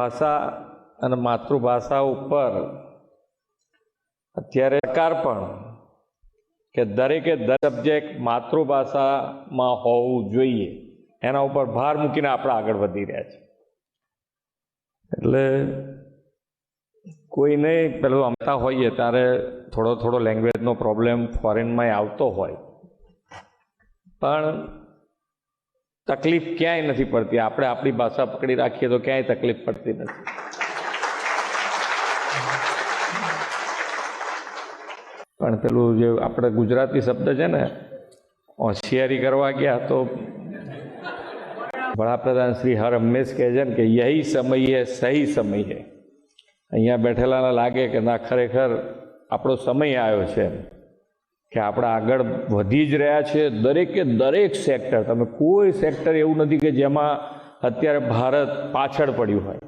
ભાષા અને માતૃભાષા ઉપર અત્યારે સરકાર પણ કે દરેકે દરેક સબ્જેક્ટ માતૃભાષામાં હોવું જોઈએ. એના ઉપર ભાર મૂકીને આપણે આગળ વધી રહ્યા છે એટલે કોઈને પેલું અમતા હોઈએ ત્યારે થોડો થોડો લેંગ્વેજનો પ્રોબ્લેમ ફોરેનમાં આવતો હોય. પણ તકલીફ ક્યાંય નથી પડતી. આપણે આપણી ભાષા પકડી રાખીએ તો ક્યાંય તકલીફ પડતી નથી. પણ પેલું જે આપણે ગુજરાતી શબ્દ છે ને, હોશિયારી કરવા ગયા તો વડાપ્રધાન શ્રી હર હંમેશ કહે છે ને કે યહી સમય હે સહી સમય. હે અહીંયા બેઠેલાને લાગે કે ના, ખરેખર આપણો સમય આવ્યો છે કે આપણે આગળ વધી જ રહ્યા છે દરેકે દરેક સેક્ટર તમે કોઈ સેક્ટર એવું નથી કે જેમાં અત્યારે ભારત પાછળ પડ્યું હોય.